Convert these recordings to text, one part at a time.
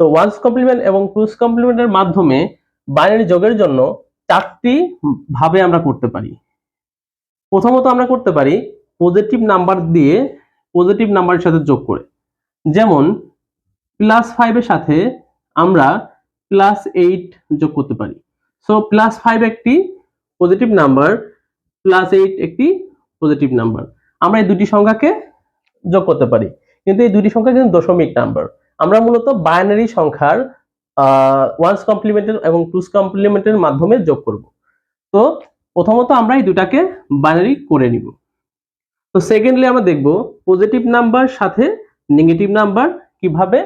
তো one's complement এবং টুস কমপ্লিমেন্টের মাধ্যমে বাইনারি যোগের জন্য চারটি ভাবে আমরা করতে পারি। প্রথমত আমরা করতে পারি পজিটিভ নাম্বার দিয়ে পজিটিভ নাম্বারের সাথে যোগ করে। যেমন প্লাস ফাইভের সাথে আমরা প্লাস এইট যোগ করতে পারি। সো প্লাস ফাইভ একটি পজিটিভ নাম্বার প্লাস এইট একটি পজিটিভ নাম্বার আমরা এই দুটি সংখ্যাকে যোগ করতে পারি। কিন্তু এই দুটি সংখ্যা কিন্তু দশমিক নাম্বার আমরা মূলত বাইনারি সংখ্যার ওয়ান্স কমপ্লিমেন্টের এবং টুস কমপ্লিমেন্টের মাধ্যমে যোগ করব। তো প্রথমত আমরা এই দুটাকে বাইনারি করে নিব। তো সেকেন্ডলি আমরা দেখব পজিটিভ নাম্বার সাথে নেগেটিভ নাম্বার কীভাবে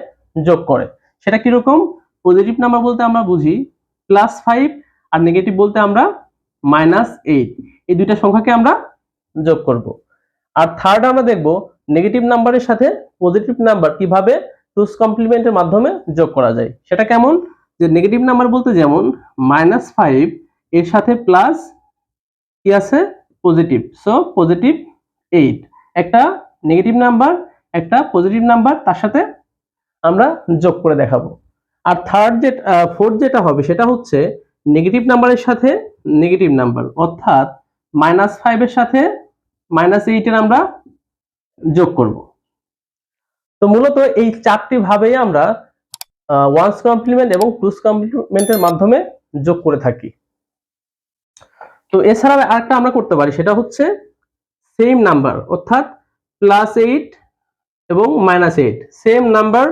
যোগ করে। সেটা কীরকম? পজিটিভ নাম্বার বলতে আমরা বুঝি প্লাস ফাইভ আর নেগেটিভ বলতে আমরা মাইনাস এইট এই দুইটা সংখ্যাকে আমরা যোগ করব। আর থার্ড আমরা দেখব নেগেটিভ নাম্বারের সাথে পজিটিভ নাম্বার কীভাবে টুস কমপ্লিমেন্টের মাধ্যমে যোগ করা যায়। সেটা কেমন? যে নেগেটিভ নাম্বার বলতে যেমন মাইনাস ফাইভ এর সাথে প্লাস কি আছে? পজিটিভ সো পজিটিভ এইট একটা নেগেটিভ নাম্বার একটা পজিটিভ নাম্বার তার সাথে আমরা যোগ করে দেখাবো। আর থার্ড যে ফোর্থ যেটা হবে, সেটা হচ্ছে নেগেটিভ নাম্বারের সাথে নেগেটিভ নাম্বার অর্থাৎ মাইনাস ফাইভের সাথে মাইনাস এইটের আমরা যোগ করব। তো মূলত এই চারটি ভাবেই আমরা ওয়ান্স কমপ্লিমেন্ট এবং টুস কমপ্লিমেন্টের মাধ্যমে যোগ করে থাকি। তো এছাড়া আরেকটা আমরা করতে পারি, সেটা হচ্ছে সেম নাম্বার অর্থাৎ প্লাস এইট এবং মাইনাস এইট সেম নাম্বার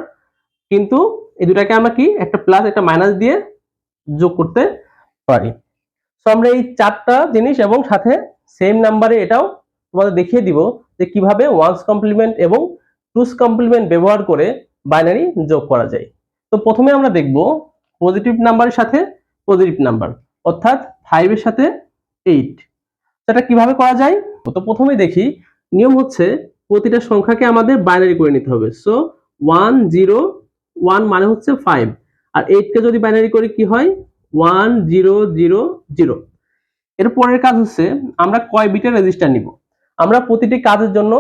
কিন্তু এই দুটাকে আমরা কি, একটা প্লাস একটা মাইনাস দিয়ে যোগ করতে পারি। তো আমরা এই চারটা জিনিস এবং সাথে সেম নাম্বারে এটাও তোমাদের দেখিয়ে দিব যে কীভাবে ওয়ান্স কমপ্লিমেন্ট এবং টুস কমপ্লিমেন্ট ব্যবহার করে বাইনারি যোগ করা যায়। তো প্রথমে আমরা দেখব পজিটিভ নাম্বারের সাথে পজিটিভ নাম্বার অর্থাৎ ফাইভের সাথে এইট সেটা কীভাবে করা যায়? তো প্রথমে দেখি, নিয়ম হচ্ছে প্রতিটা সংখ্যাকে আমাদের বাইনারি করে নিতে হবে। সো ওয়ান জিরো ওয়ান মানে হচ্ছে ফাইভ আর এইটকে যদি বাইনারি করি কি হয়? ওয়ান জিরো জিরো জিরো এর পরের কাজ হচ্ছে আমরা কয় বিটের রেজিস্টার নিব? আমরা প্রতিটি কাজের জন্য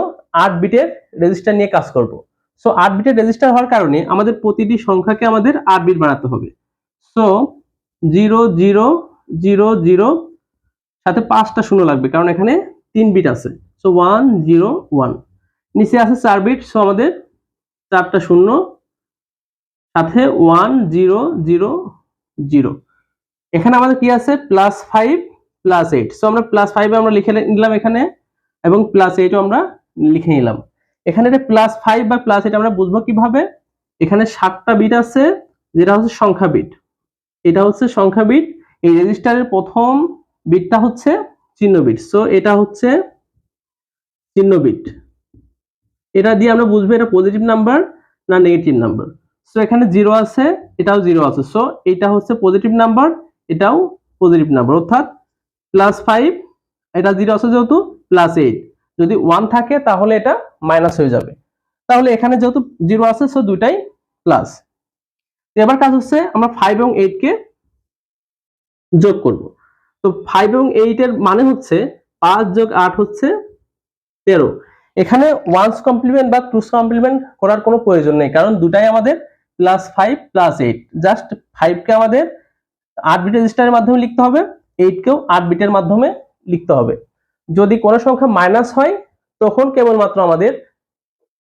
আট বিটের রেজিস্টার নিয়ে কাজ করব। সো আট বিটের রেজিস্টার হওয়ার কারণে আমাদের প্রতিটি সংখ্যাকে আমাদের আট বিট বানাতে হবে। So zero zero zero zero সাথে পাঁচটা শূন্য লাগবে, কারণ এখানে তিন বিট আছে। সো ওয়ান জিরো ওয়ান নিচে আছে চার বিট সো আমাদের চারটা শূন্য, সাথে ওয়ান জিরো জিরো জিরো এখানে আমাদের কি আছে? Plus five plus eight so আমরা প্লাস ফাইভ আমরা লিখে নিলাম এখানে, এবং প্লাস এইটও আমরা লিখে নিলাম। এখানে এটা প্লাস ফাইভ বা প্লাস এইট আমরা বুঝব কীভাবে? এখানে সাতটা বিট আছে, যেটা হচ্ছে সংখ্যা বিট এটা হচ্ছে সংখ্যা বিট এই রেজিস্টারের প্রথম বিটটা হচ্ছে চিহ্ন বিট সো এটা হচ্ছে চিহ্ন বিট এটা দিয়ে আমরা বুঝব এটা পজিটিভ নাম্বার না নেগেটিভ নাম্বার সো এখানে জিরো আছে, এটাও জিরো আছে। সো এটা হচ্ছে পজিটিভ নাম্বার এটাও পজিটিভ নাম্বার অর্থাৎ প্লাস ফাইভ এটা জিরো আছে যেহেতু প্লাস এইট যদি ওয়ান থাকে তাহলে এটা মাইনাস হয়ে যাবে। তাহলে এখানে যেহেতু জিরো আছে সো দুটাই প্লাস এবার কাজ হচ্ছে আমরা ফাইভ এবং এইট কে যোগ করব। তো ফাইভ এবং এইট এর মানে হচ্ছে পাঁচ যোগ আট হচ্ছে তেরো। এখানে ওয়ান্স কমপ্লিমেন্ট বা টুস কমপ্লিমেন্ট করার কোনো প্রয়োজন নেই, কারণ দুটাই আমাদের plus five plus eight just ফাইভকে আমাদের আট বিট রেজিস্টারের মাধ্যমে লিখতে হবে এইটকেও আট বিটের মাধ্যমে লিখতে হবে। যদি কোনো সংখ্যা মাইনাস হয়, তখন কেবলমাত্র আমাদের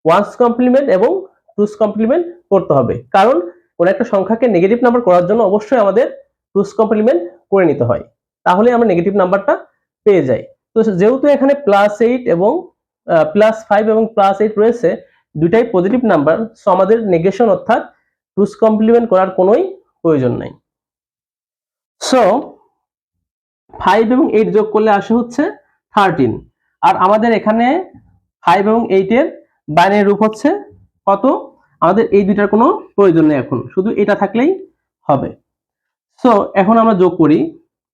ওয়ান্স কমপ্লিমেন্ট এবং টুস কমপ্লিমেন্ট করতে হবে। কারণ কোনো একটা সংখ্যাকে নেগেটিভ নাম্বার করার জন্য অবশ্যই আমাদের টুস কমপ্লিমেন্ট করে নিতে হয়। তাহলে আমরা নেগেটিভ নাম্বারটা পেয়ে যাই। তো যেহেতু এখানে প্লাস এইট এবং প্লাস ফাইভ এবং প্লাস এইট রয়েছে দুটাই পজিটিভ নাম্বার সো আমাদের নেগেশন অর্থাৎ টুস কমপ্লিমেন্ট করার কোনোই প্রয়োজন নাই। সো ফাইভ এবং এইট যোগ করলে আসে হচ্ছে থার্টিন আর আমাদের এখানে ফাইভ এবং এইটের বাইনারি রূপ হচ্ছে কত? আমাদের এই দুইটার কোনো প্রয়োজন নেই এখন। শুধু এটা থাকলেই হবে। সো এখন আমরা যোগ করি।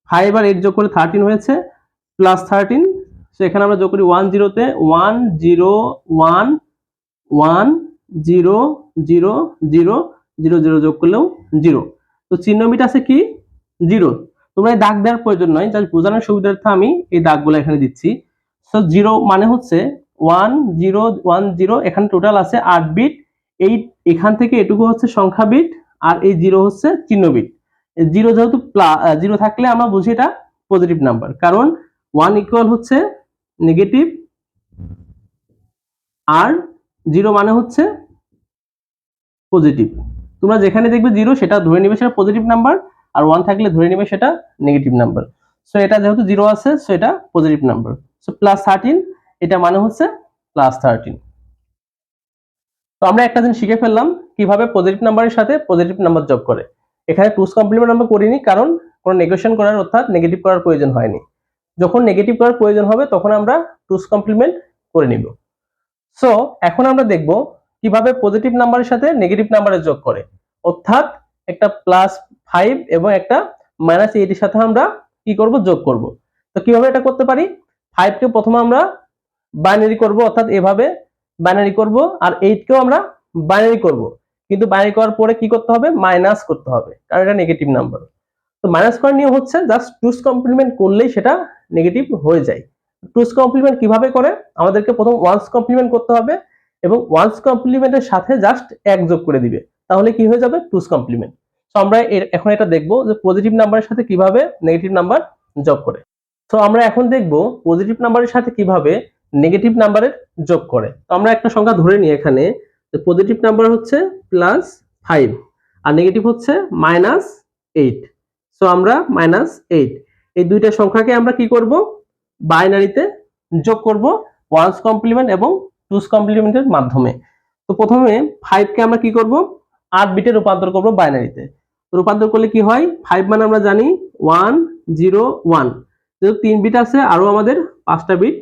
ফাইভ আর এইট যোগ করে থার্টিন হয়েছে প্লাস থার্টিন সো এখানে আমরা যোগ করি ওয়ান জিরোতে one zero one one zero zero zero zero zero যোগ করলেও জিরো তো চিহ্ন মিট আছে কি? জিরো তোমরা এই দাগ দেওয়ার প্রয়োজন নয় জাস্ট বোঝানোর সুবিধার্থে আমি এই দাগগুলো এখানে দিচ্ছি। সো জিরো মানে হচ্ছে ওয়ান জিরো ওয়ান জিরো এখানে টোটাল আছে আট বিট এই এখান থেকে এটুকু হচ্ছে সংখ্যা বিট আর এই জিরো হচ্ছে চিহ্ন বিট জিরো যেহেতু জিরো থাকলে আমরা বুঝি এটা পজিটিভ নাম্বার কারণ ওয়ান ইকুয়াল হচ্ছে নেগেটিভ আর জিরো মানে হচ্ছে পজিটিভ তোমরা যেখানে দেখবে জিরো সেটা ধরে নিবে সেটা পজিটিভ নাম্বার আর ওয়ান থাকলে ধরে নিবে সেটা নেগেটিভ নাম্বার সো এটা যেহেতু জিরো আছে সো এটা positive number so plus thirteen এটা মানে হচ্ছে প্লাস থার্টিন তো আমরা একটা দিন শিখে ফেললাম, কীভাবে পজিটিভ নাম্বারের সাথে পজিটিভ নাম্বার যোগ করে। এখানে টুস কমপ্লিমেন্ট আমরা করিনি, কারণ কোনো নেগোশিয়েশন করার অর্থাৎ নেগেটিভ করার প্রয়োজন হয়নি। যখন নেগেটিভ করার প্রয়োজন হবে, তখন আমরা টুস কমপ্লিমেন্ট করে নিব। সো এখন আমরা দেখব কীভাবে পজিটিভ নাম্বারের সাথে নেগেটিভ নাম্বারের যোগ করে। অর্থাৎ একটা প্লাস ফাইভ এবং একটা মাইনাস এইটের সাথে আমরা কি করব? যোগ করব। তো কীভাবে এটা করতে পারি? ফাইভকে প্রথমে আমরা বাইনারি করব, অর্থাৎ এভাবে বাইনারি করব, আর এইটকেও আমরা বাইনারি করব। কিন্তু বাইনারি করার পরে কি করতে হবে? মাইনাস করতে হবে, কারণ এটা নেগেটিভ নাম্বার তো মাইনাস করার নিয়ম হচ্ছে জাস্ট টুস কমপ্লিমেন্ট করলেই সেটা নেগেটিভ হয়ে যায়। টুস কমপ্লিমেন্ট কীভাবে করে? আমাদেরকে প্রথম ওয়ান্স কমপ্লিমেন্ট করতে হবে এবং ওয়ান্স কমপ্লিমেন্টের সাথে জাস্ট এক যোগ করে দিবে। তাহলে কি হয়ে যাবে? টুস কমপ্লিমেন্ট তো আমরা এখন এটা দেখব যে পজিটিভ নাম্বারের সাথে কীভাবে নেগেটিভ নাম্বার যোগ করে। তো আমরা এখন দেখব পজিটিভ নাম্বারের সাথে কীভাবে নেগেটিভ নাম্বারের যোগ করে। তো আমরা একটা সংখ্যা ধরে নিই এখানে পজিটিভ নাম্বার হচ্ছে প্লাস ফাইভ আর নেগেটিভ হচ্ছে মাইনাস এইট সো আমরা মাইনাস এইট এই দুইটা সংখ্যাকে আমরা কি করব? বাইনারিতে যোগ করব ওয়ান্স কমপ্লিমেন্ট এবং টুস কমপ্লিমেন্টের মাধ্যমে। তো প্রথমে ফাইভকে আমরা কি করব? আট বিটে রূপান্তর করব বাইনারিতে রূপান্তর করলে কি হয়? ফাইভ মানে আমরা জানি ওয়ান জিরো ওয়ান যেহেতু তিন বিট আছে আরও আমাদের পাঁচটা বিট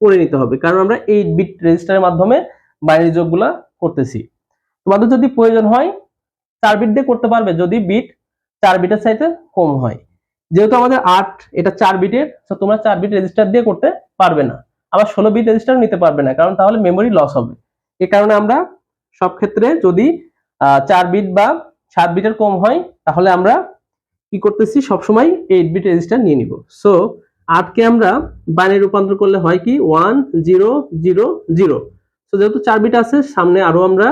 করে নিতে হবে। কারণ আমরা এইট বিট রেজিস্টারের মাধ্যমে বাইনারি যোগগুলা করতেছি। তোমাদের যদি প্রয়োজন হয়, চার বিট দিয়ে করতে পারবে। যদি বিট চার বিটের চাইতে কম হয়। যেহেতু আমাদের আট, এটা চার বিটের তো তোমরা চার বিট রেজিস্টার দিয়ে করতে পারবে না। আবার ষোলো বিট রেজিস্টার নিতে পারবে না, কারণ তাহলে মেমোরি লস হবে। এ কারণে আমরা সব ক্ষেত্রে যদি চার বিট বা সাত বিটের কম হয়, তাহলে আমরা কি করতেছি? সবসময় এইট বিট রেজিস্টার নিয়ে নিব। সো আটকে আমরা বাইনে রূপান্তর করলে হয় কি? ওয়ান জিরো জিরো জিরো তো যেহেতু চার বিট আছে, সামনে আরও আমরা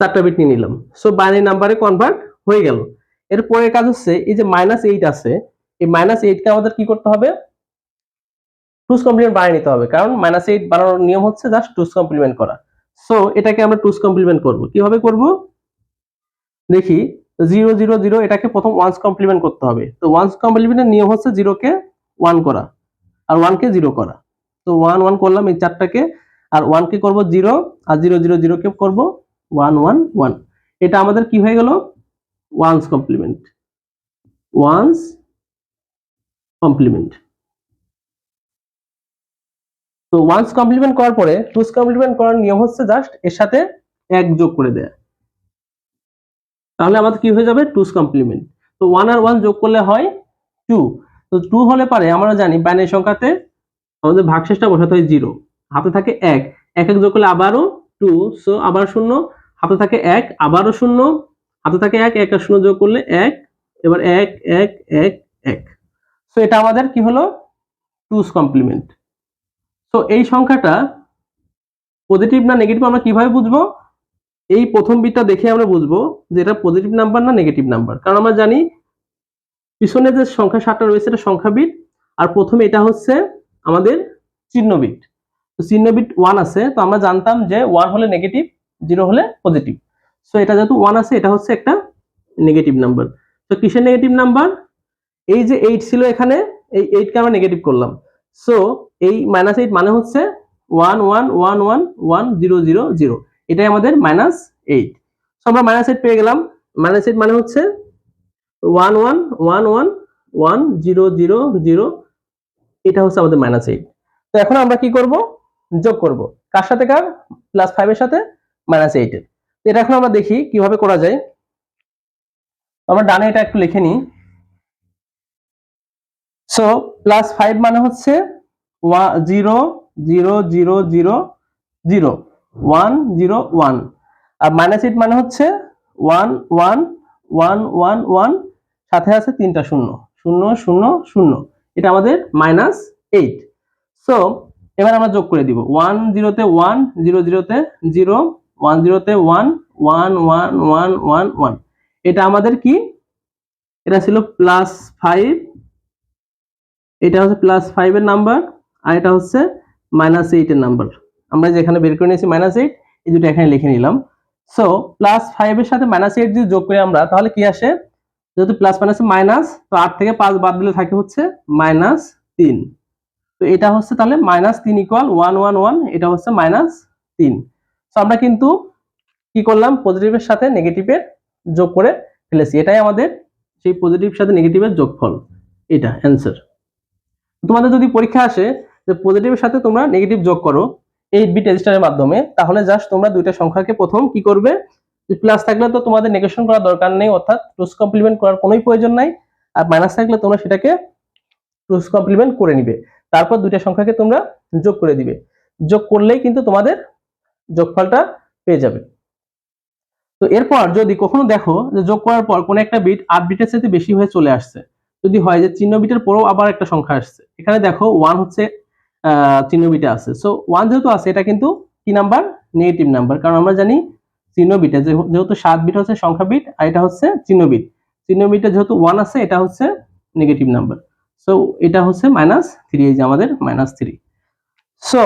চারটা বিট নিয়ে নিলাম। সো বাইনারি নাম্বারে কনভার্ট হয়ে গেল। এর পরের কাজ হচ্ছে, এই যে মাইনাস এইট আছে, এই মাইনাস এইটকে আমাদের কি করতে হবে? টুস কমপ্লিমেন্ট বানিয়ে নিতে হবে। কারণ মাইনাস এইট বানানোর নিয়ম হচ্ছে জাস্ট টুস কমপ্লিমেন্ট করা। সো এটাকে আমরা টুস কমপ্লিমেন্ট করব। কীভাবে করব? দেখি জিরো জিরো জিরো এটাকে প্রথম ওয়ান্স কমপ্লিমেন্ট করতে হবে। তো ওয়ান্স কমপ্লিমেন্টের নিয়ম হচ্ছে জিরোকে ওয়ান করা আর ওয়ানকে জিরো করা। তো ওয়ান ওয়ান করলাম এই চারটাকে আর ওয়ানকে করব জিরো আর জিরো জিরো জিরোকে করব ওয়ান ওয়ান ওয়ান এটা আমাদের কি হয়ে গেল? ওয়ান্স কমপ্লিমেন্ট ওয়ান্স কমপ্লিমেন্ট তো ওয়ান্স কমপ্লিমেন্ট করার পরে টুস কমপ্লিমেন্ট করার নিয়ম হচ্ছে জাস্ট এর সাথে এক যোগ করে দেয়া। তাহলে আমাদের কি হয়ে যাবে? টুস কমপ্লিমেন্ট তো ওয়ান আর ওয়ান যোগ করলে হয় টু তো টু হলে পারে আমরা জানি বাইনারি সংখ্যাতে আমাদের ভাগশেষটা বসাতে হয় জিরো হাতে থাকে এক। এক এক যোগ করলে আবারও টু সো আবার শূন্য। হাতে থাকে এক, আবারও শূন্য। হাতে থাকে এক এক শূন্য যোগ করলে এক। এবার এক এক এক এক। সো এটা আমাদের কি হলো? টুস কমপ্লিমেন্ট তো এই সংখ্যাটা পজিটিভ না নেগেটিভ আমরা কীভাবে বুঝব? এই প্রথম বিটটা দেখে আমরা বুঝব যে এটা পজিটিভ নাম্বার না নেগেটিভ নাম্বার কারণ আমরা জানি পিছনে যে সংখ্যা সাতটা রয়েছে এটা সংখ্যা বিট আর প্রথমে এটা হচ্ছে আমাদের চিহ্ন বিট তো চিহ্ন বিট ওয়ান আছে, তো আমরা জানতাম যে ওয়ান হলে নেগেটিভ জিরো হলে পজিটিভ সো এটা যেহেতু ওয়ান আছে, এটা হচ্ছে একটা নেগেটিভ নাম্বার তো কিসের নেগেটিভ নাম্বার এই যে এইট ছিল এখানে, এই এইটকে আমরা নেগেটিভ করলাম। সো এই মাইনাস এইট মানে হচ্ছে one one one one one zero zero zero এটাই আমাদের মাইনাস এইট সো আমরা মাইনাস এইট পেয়ে গেলাম। মাইনাস এইট মানে হচ্ছে one one one one one zero zero zero এটা হচ্ছে আমাদের মাইনাস এইট তো এখন আমরা কি করব? যোগ করব। কার সাথে কার? প্লাস ফাইভের সাথে মাইনাস এইটের এটা এখন আমরা দেখি কীভাবে করা যায়। আমরা ডানে এটা একটু লিখে নিই। সো প্লাস ফাইভ মানে হচ্ছে zero zero zero zero zero one zero one. আর মাইনাস এইট মানে হচ্ছে one one one one one, সাথে আছে তিনটা শূন্য। শূন্য শূন্য শূন্য। এটা আমাদের মাইনাস এইট সো এবার আমরা যোগ করে দিব। ওয়ান জিরোতে ওয়ান, জিরো জিরোতে জিরো, ওয়ান জিরোতে one one one one one one. এটা আমাদের কি? এটা ছিল প্লাস ফাইভ এটা হচ্ছে প্লাস ফাইভের নাম্বার আর এটা হচ্ছে মাইনাস এইটের নাম্বার আমরা যেখানে বের করে নিয়েছি মাইনাস এইট এই দুটো এখানে লিখে নিলাম। সো প্লাস ফাইভের সাথে মাইনাস এইট যদি যোগ করি আমরা, তাহলে কি আসে? যেহেতু প্লাস মাইনাস মাইনাস তো আট থেকে পাঁচ বাদ দিলে থাকে হচ্ছে মাইনাস তিন। তো এটা হচ্ছে তাহলে মাইনাস তিন ইকুয়াল ওয়ান ওয়ান ওয়ান এটা হচ্ছে মাইনাস তিন। তো আমরা কিন্তু কি করলাম? পজিটিভের সাথে নেগেটিভের যোগ করে ফেলেছি। এটাই আমাদের সেই পজিটিভ সাথে নেগেটিভের যোগফল। এটা অ্যান্সার তোমাদের যদি পরীক্ষা আসে যে পজিটিভের সাথে তোমরা নেগেটিভ যোগ করো এইট বিট রেজিস্টারের মাধ্যমে, তাহলে জাস্ট তোমরা দুইটা সংখ্যাকে প্রথম কি করবে? প্লাস থাকলে তো তোমাদের নেগেশন করার দরকার নেই, অর্থাৎ টুস কমপ্লিমেন্ট করার কোনোই প্রয়োজন নাই। আর মাইনাস থাকলে তোমরা সেটাকে টুস কমপ্লিমেন্ট করে নিবে। তারপর দুইটা সংখ্যাকে তোমরা যোগ করে দিবে। যোগ করলেই কিন্তু তোমাদের যোগফলটা পেয়ে যাবে। তো এরপর যদি কখনো দেখো যে যোগ করার পর কোনো একটা বিট আট বিটের সাথে বেশি হয়ে চলে আসছে। যদি হয় যে চিহ্ন বিটের পরেও আবার একটা সংখ্যা আসছে। এখানে দেখো ওয়ান হচ্ছে আহ, চিহ্ন বিটে আছে। সো ওয়ান যেহেতু আছে এটা কিন্তু কি নাম্বার নেগেটিভ নাম্বার কারণ আমরা জানি চিহ্ন বিটে যেহেতু সাত বিট হচ্ছে সংখ্যা বিট আর এটা হচ্ছে চিহ্ন বিট চিহ্ন বিটে যেহেতু ওয়ান আছে এটা হচ্ছে নেগেটিভ নাম্বার সো এটা হচ্ছে মাইনাস থ্রি এই যে আমাদের মাইনাস থ্রি সো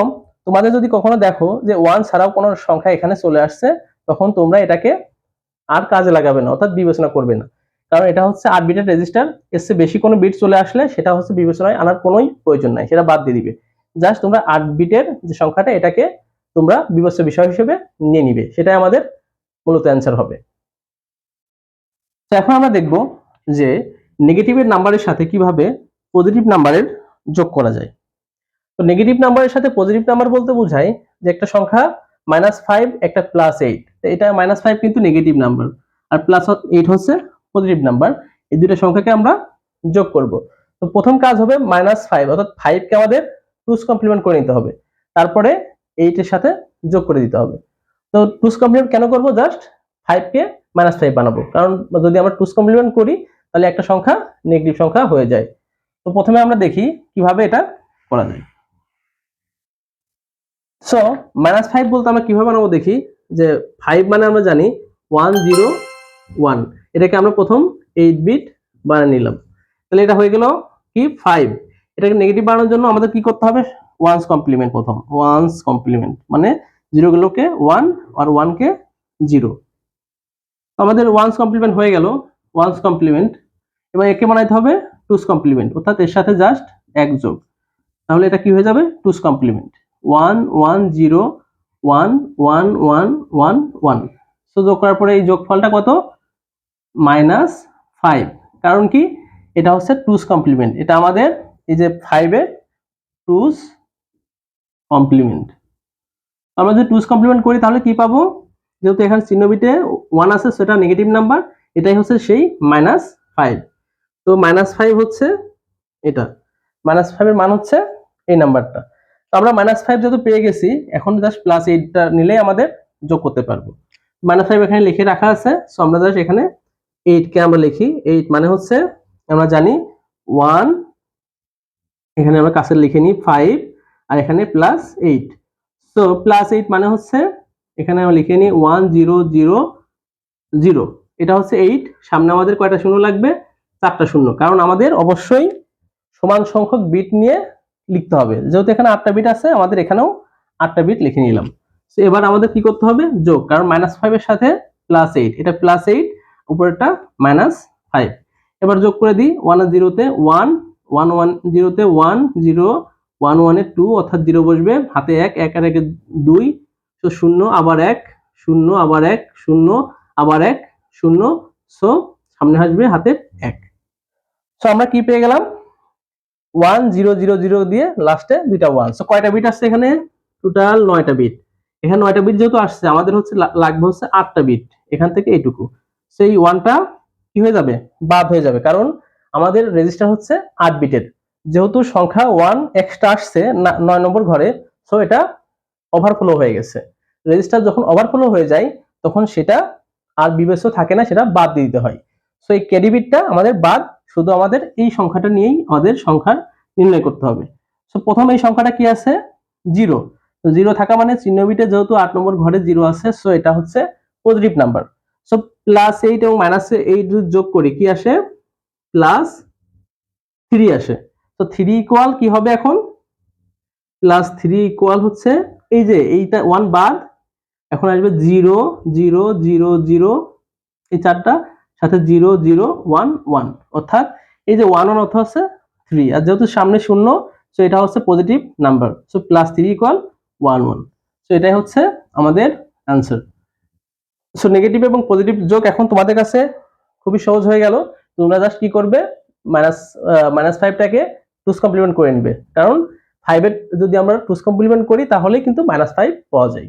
তোমাদের যদি কখনো দেখো যে ওয়ান ছাড়াও কোনো সংখ্যা এখানে চলে আসছে তখন তোমরা এটাকে আর কাজে লাগাবে না অর্থাৎ বিবেচনা করবে না। কারণ এটা হচ্ছে আট বিটের রেজিস্টার এর বেশি কোনো বিট চলে আসলে সেটা হচ্ছে বিবেচনায় আনার কোনোই প্রয়োজন নাই সেটা বাদ দিয়ে দিবে। জাস্ট তোমরা আট বিটের যে সংখ্যাটা, এটাকে তোমরা বিবেচ্য বিষয় হিসেবে নিয়ে নিবে। সেটাই আমাদের মূলত অ্যান্সার হবে। তো এখন আমরা দেখব যে নেগেটিভের নাম্বারের সাথে কীভাবে পজিটিভ নাম্বারের যোগ করা যায়। তো নেগেটিভ নাম্বারের সাথে পজিটিভ নাম্বার বলতে বোঝায় যে একটা সংখ্যা মাইনাস ফাইভ একটা প্লাস এইট এটা মাইনাস ফাইভ কিন্তু নেগেটিভ নাম্বার আর প্লাস এইট হচ্ছে পজিটিভ নাম্বার এই দুটো সংখ্যাকে আমরা যোগ করব। তো প্রথম কাজ হবে মাইনাস ফাইভ অর্থাৎ ফাইভকে আমাদের টুস কমপ্লিমেন্ট করে নিতে হবে। তারপরে এইটের সাথে যোগ করে দিতে হবে। তো টুস কমপ্লিমেন্ট কেন করব? জাস্ট ফাইভকে মাইনাস ফাইভ বানাবো। কারণ যদি আমরা টুস কমপ্লিমেন্ট করি, তাহলে একটা সংখ্যা নেগেটিভ সংখ্যা হয়ে যায়। তো প্রথমে আমরা দেখি কীভাবে এটা করা যায়। সো মাইনাস ফাইভ বলতে আমরা কীভাবে বানাবো দেখি? যে ফাইভ মানে আমরা জানি ওয়ান জিরো ওয়ান এটাকে আমরা প্রথম এইট বিট বানিয়ে নিলাম। তাহলে এটা হয়ে গেল কি? ফাইভ এটাকে নেগেটিভ বানানোর জন্য আমাদের কি করতে হবে? ওয়ান্স কমপ্লিমেন্ট প্রথম। ওয়ান্স কমপ্লিমেন্ট মানে জিরো গুলোকে ওয়ান আর ওয়ানকে জিরো আমাদের ওয়ান্স কমপ্লিমেন্ট হয়ে গেল। ওয়ান্স কমপ্লিমেন্ট এবার একে বানাইতে হবে টুস কমপ্লিমেন্ট অর্থাৎ এর সাথে জাস্ট এক যোগ। তাহলে এটা কি হয়ে যাবে? Two's complement one one zero one one one one one so যোগ করার পরে এই যোগফলটা কত? মাইনাস ফাইভ কারণ কি? এটা হচ্ছে টুস কমপ্লিমেন্ট এটা আমাদের এই যে ফাইভের টুস কমপ্লিমেন্ট আমরা যদি টুস কমপ্লিমেন্ট করি, তাহলে কি পাবো? যেহেতু এখানে চিহ্নবিতে ওয়ান আছে, সেটা নেগেটিভ নাম্বার এটাই হচ্ছে সেই মাইনাস ফাইভ তো মাইনাস ফাইভ হচ্ছে এটা। মাইনাস ফাইভের মান হচ্ছে এই নাম্বারটা তো আমরা মাইনাস ফাইভ যেহেতু পেয়ে গেছি, এখন জাস্ট প্লাস এইটটা নিলেই আমাদের যোগ করতে পারব। মাইনাস ফাইভ এখানে লিখে রাখা আছে সো আমরা জাস্ট এখানে এইটকে আমরা লিখি। এইট মানে হচ্ছে আমরা জানি ওয়ান এখানে আমরা কাছে লিখে নিই ফাইভ আর এখানে plus eight so plus eight মানে হচ্ছে, এখানে আমরা লিখে নিই ওয়ান জিরো জিরো জিরো এটা হচ্ছে এইট সামনে আমাদের কয়টা শূন্য লাগবে? চারটা শূন্য। কারণ আমাদের অবশ্যই সমান সংখ্যক বিট নিয়ে লিখতে হবে। যেহেতু এখানে আটটা বিট আছে, আমাদের এখানেও আটটা বিট লিখে নিলাম। তো এবার আমাদের কি করতে হবে? যোগ। কারণ মাইনাস ফাইভের সাথে প্লাস এইট এটা প্লাস এইট উপরেরটা মাইনাস ফাইভ এবার যোগ করে দিই ওয়ান জিরোতে ওয়ান ওয়ান ওয়ান জিরোতে ওয়ান জিরো, ওয়ান ওয়ানে টু অর্থাৎ জিরো বসবে, হাতে এক এক আর একে দুই তো শূন্য, আবার এক, শূন্য, আবার এক, শূন্য, আবার এক, শূন্য, সো সামনে আসবে হাতে এক। সো আমরা কি পেয়ে গেলাম? ওয়ান জিরো জিরো জিরো দিয়ে লাস্টে দুইটা ওয়ান সো কয়টা বিট আসছে এখানে? টোটাল নয়টা বিট এখানে নয়টা বিট যেহেতু আসছে, আমাদের হচ্ছে লাগবে হচ্ছে আটটা বিট এখান থেকে এইটুকু। সেই ওয়ানটা কি হয়ে যাবে? বাদ হয়ে যাবে। কারণ আমাদের রেজিস্টার হচ্ছে আট বিটের যেহেতু সংখ্যা ওয়ান এক্সট্রা আসছে নয় নম্বর ঘরে সো এটা ওভারফ্লো হয়ে গেছে। রেজিস্টার যখন ওভারফ্লো হয়ে যায়, তখন সেটা আর বিবেচ্য থাকে না, সেটা বাদ দিয়ে দিতে হয়। সো এই ক্যারি বিটটা আমাদের বাদ, শুধু আমাদের এই সংখ্যাটা নিয়েই আমাদের সংখ্যার নির্ণয় করতে হবে। সো প্রথম এই সংখ্যাটা কি আছে? জিরো জিরো থাকা মানে চিহ্ন বিটে যেহেতু আট নম্বর ঘরে জিরো আছে সো এটা হচ্ছে positive number so plus eight এবং মাইনাস এইট যোগ করি কি আসে? প্লাস থ্রি আসে। তো থ্রি ইকুয়াল কি হবে এখন? প্লাস থ্রি ইকুয়াল হচ্ছে এই যে এইটা ওয়ান বাদ, এখন আসবে জিরো জিরো জিরো জিরো এই চারটা, সাথে জিরো জিরো ওয়ান ওয়ান অর্থাৎ এই যে ওয়ান ওয়ান অর্থ হচ্ছে থ্রি আর যেহেতু সামনে শূন্য সো এটা হচ্ছে positive number so plus three equal one one so এটাই হচ্ছে আমাদের অ্যান্সার সো নেগেটিভ এবং পজিটিভ যোগ এখন তোমাদের কাছে খুবই সহজ হয়ে গেল। তোমরা জাস্ট কি করবে? মাইনাস মাইনাস ফাইভটাকে টুস কমপ্লিমেন্ট করে নিবে। কারণ ফাইভের যদি আমরা টুস কমপ্লিমেন্ট করি, তাহলেই কিন্তু মাইনাস ফাইভ পাওয়া যায়।